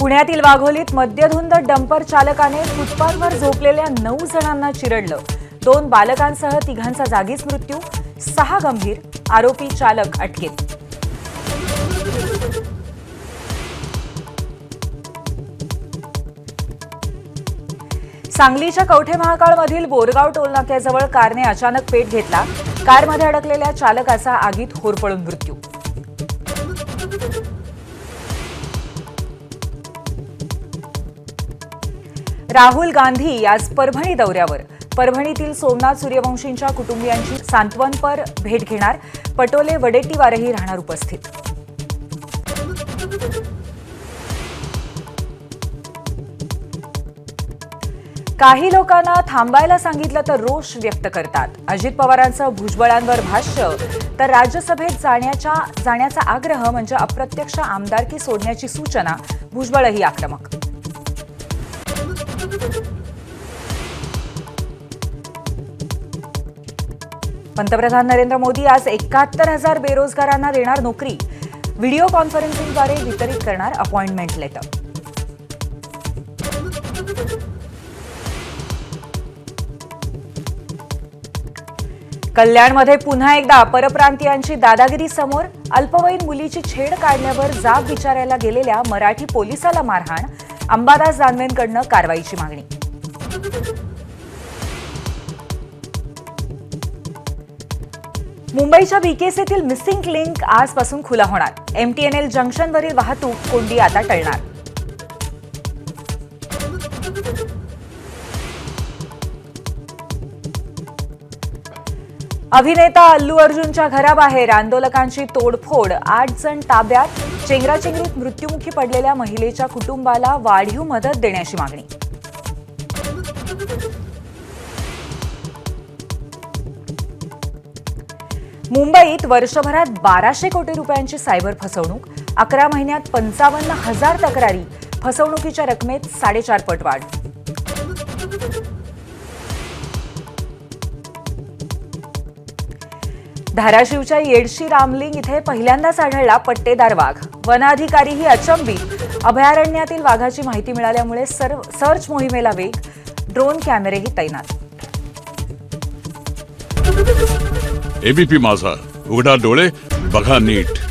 पुण्यातील वाघोलीत मद्यधुंद डंपर चालकाने फुटपाथवर झोपलेल्या नऊ जणांना चिरडलं. दोन बालकांसह तिघांचा जागीच मृत्यू सहा गंभीर आरोपी चालक अटकेत. सांगलीच्या कवठे महाकाळमधील बोरगाव टोलनाक्याजवळ कारने अचानक पेट घेतला. कारमध्ये अडकलेल्या चालकाचा आगीत होरपळून मृत्यू. राहुल गांधी आज परभणी दौऱ्यावर. परभणीतील सोमनाथ सूर्यवंशींच्या कुटुंबियांची सांत्वनपर भेट घेणार पटोले वडेट्टीवारही राहणार उपस्थित. काही लोकांना थांबायला सांगितलं तर रोष व्यक्त करतात. अजित पवारांचं भुजबळांवर भाष्य तर राज्यसभेत जाण्याच्या जाण्याचा आग्रह म्हणजे अप्रत्यक्ष आमदारकी सोडण्याची सूचना भुजबळही आक्रमक. पंतप्रधान नरेंद्र मोदी आज एकाहत्तर हजार बेरोजगारांना देणार नोकरी. व्हिडिओ कॉन्फरन्सिंगद्वारे वितरित करणार अपॉइंटमेंट लेटर. कल्याणमध्ये पुन्हा एकदा परप्रांतीयांची दादागिरी समोर अल्पवयीन मुलीची छेड काढल्यावर जाब विचारायला गेलेल्या मराठी पोलिसाला मारहाण अंबादास दानवेंकडनं कारवाईची मागणी. मुंबईच्या बीकेसीतील मिसिंग लिंक आजपासून खुला होणार. एमटीएनएल जंक्शनवरील वाहतूक कोंडी आता टळणार. अभिनेता अल्लू अर्जुनच्या घराबाहेर आंदोलकांची तोडफोड. आठ जण ताब्यात. चेंगराचेंगरीत मृत्युमुखी पडलेल्या महिलेच्या कुटुंबाला वाढीव मदत देण्याची मागणी. मुंबईत वर्षभरात बाराशे कोटी रुपयांची सायबर फसवणूक. अकरा महिन्यात पंचावन्न हजार तक्रारी. फसवणुकीच्या रकमेत साडेचार पट वाढ. धाराशिवच्या येडशी रामलिंग इथे पहिल्यांदाच आढळला पट्टेदार वाघ. वनाधिकारीही अचंबित अभयारण्यातील वाघाची माहिती मिळाल्यामुळे सर्व सर्च मोहिमेला वेग. ड्रोन कॅमेरेही तैनात. एबीपी माझा. उघडा डोळे बघा नीट.